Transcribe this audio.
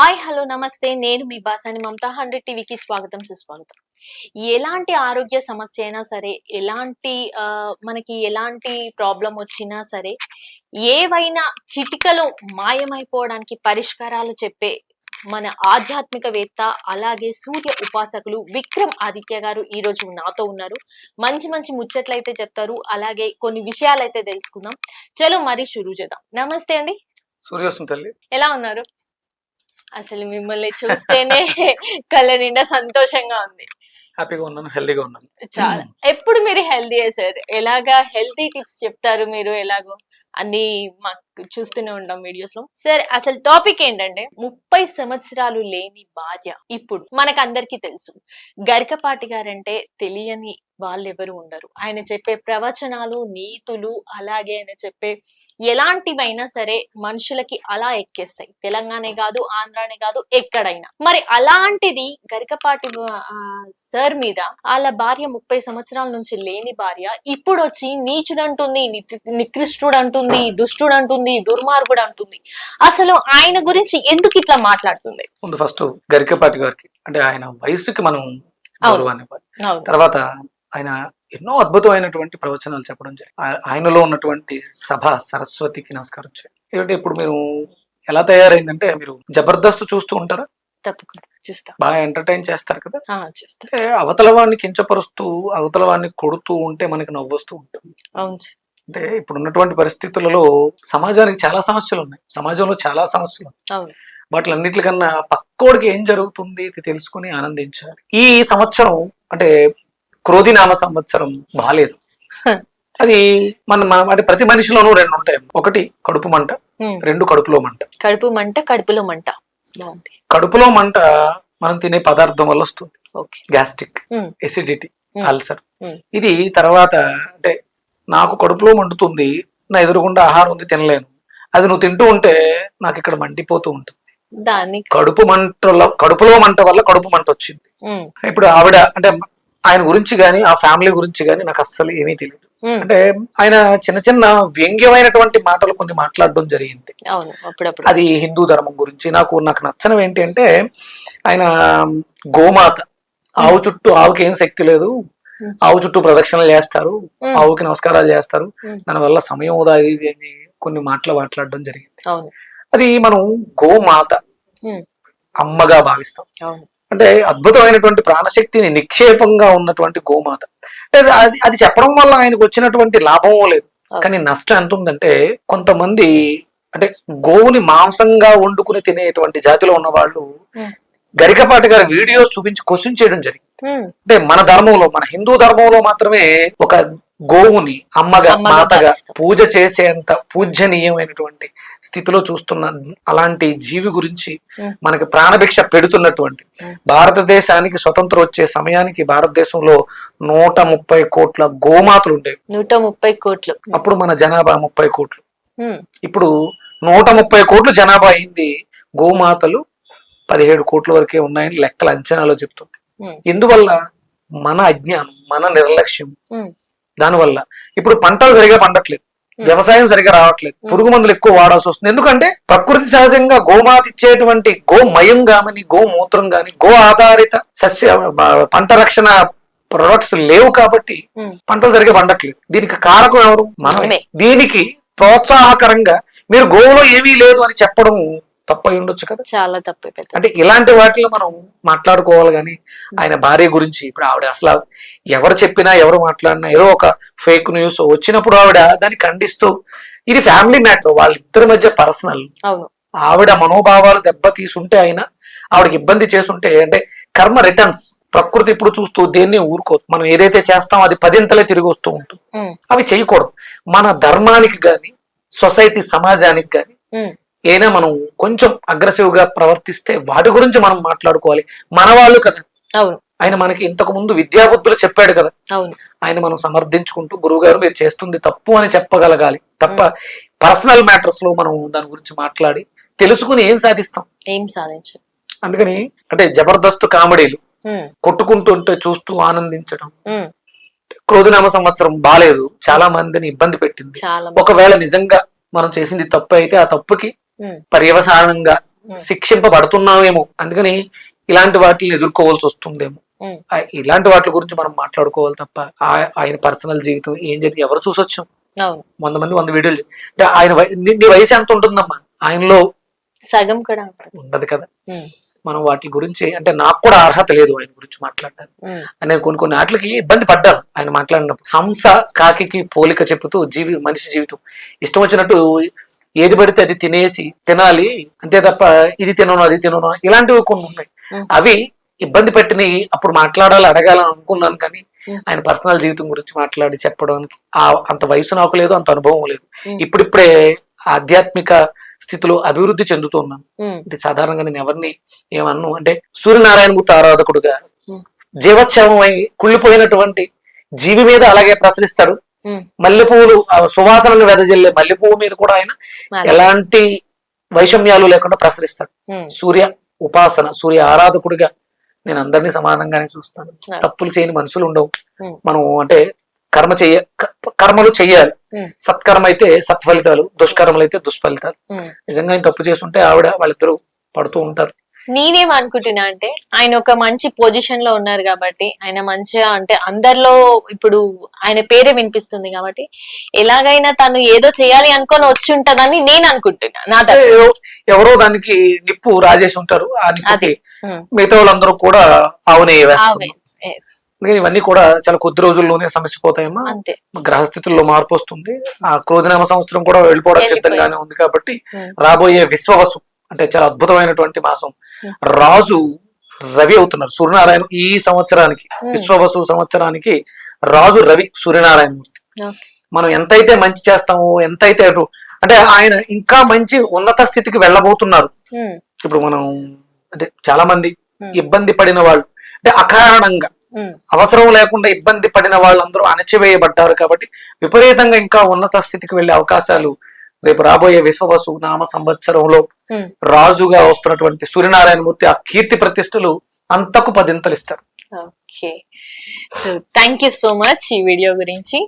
Hi hello నమస్తే. నేను మీ Basani Mamata hundred టీవీకి స్వాగతం సుస్వాగతం. ఎలాంటి ఆరోగ్య సమస్య అయినా సరే ఎలాంటి మనకి ఎలాంటి ప్రాబ్లం వచ్చినా సరే ఏవైనా చిటికలో మాయమైపోవడానికి పరిష్కారాలు చెప్పే మన ఆధ్యాత్మికవేత్త అలాగే సూర్య ఉపాసకులు విక్రమ్ ఆదిత్య గారు ఈ రోజు నాతో ఉన్నారు. మంచి మంచి ముచ్చట్లు అయితే చెప్తారు. అలాగే కొన్ని విషయాలు అయితే తెలుసుకుందాం. చలో మరి షురూ చేద్దాం. నమస్తే అండి. సూర్యోసం తల్లి. ఎలా ఉన్నారు? అసలు మిమ్మల్ని చూస్తేనే కళ్ళ నిండా సంతోషంగా ఉంది. హ్యాపీగా ఉన్నాను హెల్దీగా ఉన్నాను. చాలా. ఎప్పుడు మీరు హెల్దీ సార్? ఎలాగా హెల్తీ టిప్స్ చెప్తారు మీరు ఎలాగో? అన్ని మాకు చూస్తూనే ఉంటాం వీడియోస్లో. సార్ అసలు టాపిక్ ఏంటంటే ముప్పై సంవత్సరాలు లేని భార్య ఇప్పుడు మనకు అందరికీ తెలుసు. గరికపాటి గారంటే తెలియని వాళ్ళెవరు ఉండరు. ఆయన చెప్పే ప్రవచనాలు నీతులు అలాగే ఆయన చెప్పే ఎలాంటివైనా సరే మనుషులకి అలా ఎక్కేస్తాయి. తెలంగాణే కాదు ఆంధ్రానే కాదు ఎక్కడైనా. మరి అలాంటిది గరికపాటి సార్ మీద వాళ్ళ భార్య ముప్పై సంవత్సరాల నుంచి లేని భార్య ఇప్పుడు వచ్చి నీచుడు అంటుంది నికృష్టుడు అంటుంది దుష్టుడు అంటుంది దుర్మార్గుడు అంటుంది అసలు ఆయన గురించి ఎందుకు ఇట్లా మాట్లాడుతుంది? ముందు ఫస్ట్ గరికపాటి గారికి అంటే ఆయన వయసుకి మనం గౌరవాన్ని ఇవ్వాలి. తర్వాత ఆయన ఎన్నో అద్భుతమైనటువంటి ప్రవచనాలు చెప్పడం జరిగింది. ఆయనలో ఉన్నటువంటి సభ సరస్వతికి నమస్కారం చేయండి. ఏంటంటే ఇప్పుడు మీరు ఎలా తయారైందంటే మీరు జబర్దస్త్ చూస్తూ ఉంటారా? తప్పకుండా. చూస్తా. బాగా ఎంటర్టైన్ చేస్తారు కదా? అవతల వాడిని కించపరుస్తూ అవతల వాడిని కొడుతూ ఉంటే మనకి నవ్వొస్తూ ఉంటుంది. అవును అంటే ఇప్పుడు ఉన్నటువంటి పరిస్థితులలో సమాజానికి చాలా సమస్యలు ఉన్నాయి. సమాజంలో చాలా సమస్యలు వాటిలన్నిటికన్నా పక్కోడికి ఏం జరుగుతుంది ఇది తెలుసుకుని ఆనందించాలి. ఈ సంవత్సరం అంటే క్రోధినామ సంవత్సరం బాలేదు. అది మన మన అంటే ప్రతి మనిషిలోనూ రెండు ఉంటాయి. ఒకటి కడుపు మంట. రెండు కడుపులో మంట. కడుపు మంట కడుపులో మంట. కడుపులో మంట మనం తినే పదార్థం వల్ల వస్తుంది. ఓకే. గ్యాస్ట్రిక్. ఎసిడిటీ. అల్సర్. ఇది తర్వాత అంటే నాకు కడుపులో మండుతుంది నా ఎదురుగుండా ఆహారం ఉంది తినలేను. అది నువ్వు తింటూ ఉంటే నాకు ఇక్కడ మండిపోతూ ఉంటుంది. దాన్ని కడుపు మంటలో కడుపులో మంట వల్ల కడుపు మంట వచ్చింది. ఇప్పుడు ఆవిడ అంటే ఆయన గురించి గాని ఆ ఫ్యామిలీ గురించి గాని నాకు అస్సలు ఏమీ తెలియదు అంటే ఆయన చిన్న చిన్న వ్యంగ్యమైనటువంటి మాటలు కొన్ని మాట్లాడడం జరిగింది. అది హిందూ ధర్మం గురించి. నాకు నాకు నచ్చనం ఏంటి అంటే ఆయన గోమాత ఆవు చుట్టూ ఆవుకి ఏం శక్తి లేదు. ఆవు చుట్టూ ప్రదక్షిణలు చేస్తారు ఆవుకి నమస్కారాలు చేస్తారు. దానివల్ల సమయం వృధా ఇది అని కొన్ని మాటలు మాట్లాడడం జరిగింది. అది మనం గోమాత అమ్మగా భావిస్తాం. అంటే అద్భుతమైనటువంటి ప్రాణశక్తిని నిక్షేపంగా ఉన్నటువంటి గోమాత. అంటే అది అది చెప్పడం వల్ల ఆయనకు వచ్చినటువంటి లాభమో లేదు. కానీ నష్టం ఎంత ఉందంటే కొంతమంది అంటే గోవుని మాంసంగా వండుకుని తినేటువంటి జాతిలో ఉన్న వాళ్ళు గరికపాటి గారి వీడియోస్ చూపించి క్వశ్చన్ చేయడం జరిగింది. అంటే మన ధర్మంలో మన హిందూ ధర్మంలో మాత్రమే ఒక గోవుని అమ్మగా మాతగా. పూజ చేసేంత పూజనీయమైనటువంటి స్థితిలో చూస్తున్న అలాంటి జీవి గురించి. మనకి ప్రాణభిక్ష పెడుతున్నటువంటి. భారతదేశానికి స్వతంత్రం వచ్చే సమయానికి భారతదేశంలో నూట ముప్పై కోట్ల గోమాతలు ఉండేవి. నూట ముప్పై కోట్లు. అప్పుడు మన జనాభా ముప్పై కోట్లు. ఇప్పుడు నూట ముప్పై కోట్లు జనాభా అయింది గోమాతలు పదిహేడు కోట్ల వరకే ఉన్నాయని లెక్కల అంచనాలో చెప్తుంది. ఉమ్, ఎందువల్ల మన అజ్ఞానం మన నిర్లక్ష్యం దానివల్ల ఇప్పుడు పంటలు సరిగా పండట్లేదు. వ్యవసాయం సరిగా రావట్లేదు. పురుగు మందులు ఎక్కువ వాడాల్సి వస్తుంది. ఎందుకంటే ప్రకృతి సహజంగా గోమాత ఇచ్చేటువంటి గోమయం గాని గోమూత్రం గాని గో ఆధారిత సస్య పంట రక్షణ ప్రొడక్ట్స్ లేవు కాబట్టి పంటలు సరిగా పండట్లేదు. దీనికి కారకం ఎవరు? మనమే. దీనికి ప్రోత్సాహకరంగా మీరు గోవులో ఏమీ లేదు అని చెప్పడం తప్పై ఉండొచ్చు కదా? చాలా తప్పు పెద్ద అంటే ఇలాంటి వాటిలో మనం మాట్లాడుకోవాలి కానీ ఆయన భార్య గురించి ఇప్పుడు ఆవిడ అసలు ఎవరు చెప్పినా ఎవరు మాట్లాడినా ఏదో ఒక ఫేక్ న్యూస్ వచ్చినప్పుడు ఆవిడ దాన్ని ఖండిస్తూ ఇది ఫ్యామిలీ మ్యాటర్ వాళ్ళిద్దరి మధ్య పర్సనల్ ఆవిడ మనోభావాలు దెబ్బ తీసుంటే ఆయన ఆవిడకి ఇబ్బంది చేసుంటే అంటే కర్మ రిటర్న్స్ ప్రకృతి ఇప్పుడు చూస్తూ దేన్ని ఊరుకోదు. మనం ఏదైతే చేస్తామో అది పదింతలే తిరిగి వస్తూ ఉంటుంది. అవి చేయకూడదు. మన ధర్మానికి గాని సొసైటీ సమాజానికి గాని ఏనా మనం కొంచెం అగ్రెసివ్గా ప్రవర్తిస్తే వాటి గురించి మనం మాట్లాడుకోవాలి. మన వాళ్ళు కదా. అవును. ఆయన మనకి ఇంతకు ముందు విద్యాబుద్ధులు చెప్పాడు కదా. అవును. ఆయన మనం సమర్థించుకుంటూ గురువు గారు మీరు చేస్తుంది తప్పు అని చెప్పగలగాలి. తప్ప పర్సనల్ మ్యాటర్స్లో మనం దాని గురించి మాట్లాడి తెలుసుకుని ఏం సాధిస్తాం? ఏం సాధించు అందుకని అంటే జబర్దస్త్ కామెడీలు ఉమ్, కొట్టుకుంటుంటే చూస్తూ ఆనందించడం. క్రోధనామ సంవత్సరం బాలేదు. చాలా మందిని ఇబ్బంది పెట్టింది. ఒకవేళ నిజంగా మనం చేసింది తప్పు అయితే ఆ తప్పుకి పర్యవసానంగా శిక్షింపబడుతున్నామేమో అందుకని ఇలాంటి వాటిని ఎదుర్కోవాల్సి వస్తుందేమో. ఇలాంటి వాటి గురించి మనం మాట్లాడుకోవాలి తప్ప ఆయన పర్సనల్ జీవితం ఏం జరిగింది ఎవరు చూసొచ్చు? వంద మంది వంద వీడియోలు అంటే ఆయన నీ వయసు ఎంత ఉంటుందమ్మా? ఆయనలో సగం కూడా ఉండదు. కదా. మనం వాటి గురించి అంటే నాకు కూడా అర్హత లేదు ఆయన గురించి మాట్లాడడానికి. నేను కొన్ని కొన్ని వాటికి ఇబ్బంది పడ్డాను ఆయన మాట్లాడినప్పుడు. హంస కాకి పోలిక చెప్పుతూ జీవి మనిషి జీవితం. ఇష్టం వచ్చినట్టు ఏది పడితే అది తినేసి తినాలి అంతే తప్ప ఇది తినను అది తినను ఇలాంటివి కొన్ని ఉన్నాయి. అవి ఇబ్బంది పెట్టినవి అప్పుడు మాట్లాడాలి అడగాలని అనుకున్నాను కానీ. ఆయన పర్సనల్ జీవితం గురించి మాట్లాడి చెప్పడానికి ఆ అంత వయసు నాకు లేదు అంత అనుభవం లేదు. ఇప్పుడిప్పుడే ఆధ్యాత్మిక స్థితిలో అభివృద్ధి చెందుతున్నాను అంటే సాధారణంగా నేను ఎవరిని ఏమన్ను అంటే సూర్యనారాయణ మూర్తి ఆరాధకుడుగా. జీవోత్సవమై కుళ్ళిపోయినటువంటి జీవి మీద అలాగే ప్రసరిస్తాడు మల్లెపూలు ఆ సువాసనను వెదజల్లే మల్లెపువ్వు మీద కూడా ఆయన. ఎలాంటి వైషమ్యాలు లేకుండా ప్రసరిస్తాడు సూర్య ఉపాసన సూర్య ఆరాధకుడిగా నేను అందరినీ సమానంగానే చూస్తాను. తప్పులు చేయని మనుషులు ఉండవు. మనం అంటే కర్మ చెయ్య కర్మలు చెయ్యాలి. సత్కర్మ అయితే సత్ఫలితాలు దుష్కర్మలు అయితే దుష్ఫలితాలు. నిజంగా ఆయన తప్పు చేస్తుంటే ఆవిడ వాళ్ళిద్దరూ పడుతూ ఉంటారు నేనేం అనుకుంటున్నా అంటే ఆయన ఒక మంచి పొజిషన్లో ఉన్నారు కాబట్టి ఆయన మంచిగా అంటే అందరిలో ఇప్పుడు ఆయన పేరే వినిపిస్తుంది కాబట్టి ఎలాగైనా తను ఏదో చేయాలి అనుకొని వచ్చి ఉంటదని నేను అనుకుంటున్నా నా ఎవరో దానికి నిప్పు రాజేసి ఉంటారు ఆ నిప్పుకి. మిగతా వాళ్ళందరూ కూడా ఆవునే Yes. అందుకని ఇవన్నీ కూడా చాలా కొద్ది రోజుల్లోనే సమస్యపోతాయమ్మా అంతే గ్రహస్థితుల్లో మార్పు వస్తుంది ఆ క్రోధనామ సంవత్సరం కూడా వెళ్ళిపోవడానికి వెళ్ళిపోయింది. సిద్ధంగానే ఉంది కాబట్టి. రాబోయే విశ్వవసు అంటే చాలా అద్భుతమైనటువంటి మాసం Hmm. రాజు రవి అవుతున్నారు సూర్యనారాయణ ఈ సంవత్సరానికి Hmm. విశ్వవసు సంవత్సరానికి రాజు రవి సూర్యనారాయణ మూర్తి Okay. మనం ఎంతైతే మంచి చేస్తామో ఎంతైతే అటు అంటే ఆయన ఇంకా మంచి ఉన్నత స్థితికి వెళ్ళబోతున్నారు ఉమ్. ఇప్పుడు మనం అంటే చాలా మంది Hmm. ఇబ్బంది పడిన వాళ్ళు అంటే అకారణంగా. అవసరం లేకుండా ఇబ్బంది పడిన వాళ్ళందరూ అణచివేయబడ్డారు కాబట్టి విపరీతంగా ఇంకా ఉన్నత స్థితికి వెళ్ళే అవకాశాలు రేపు రాబోయే విశ్వవసు నామ సంవత్సరంలో. రాజుగా వస్తున్నటువంటి సూర్యనారాయణ మూర్తి ఆ కీర్తి ప్రతిష్టలు అంతకు పదింతలు ఇస్తారు. Okay. So thank you so much ఈ వీడియో గురించి.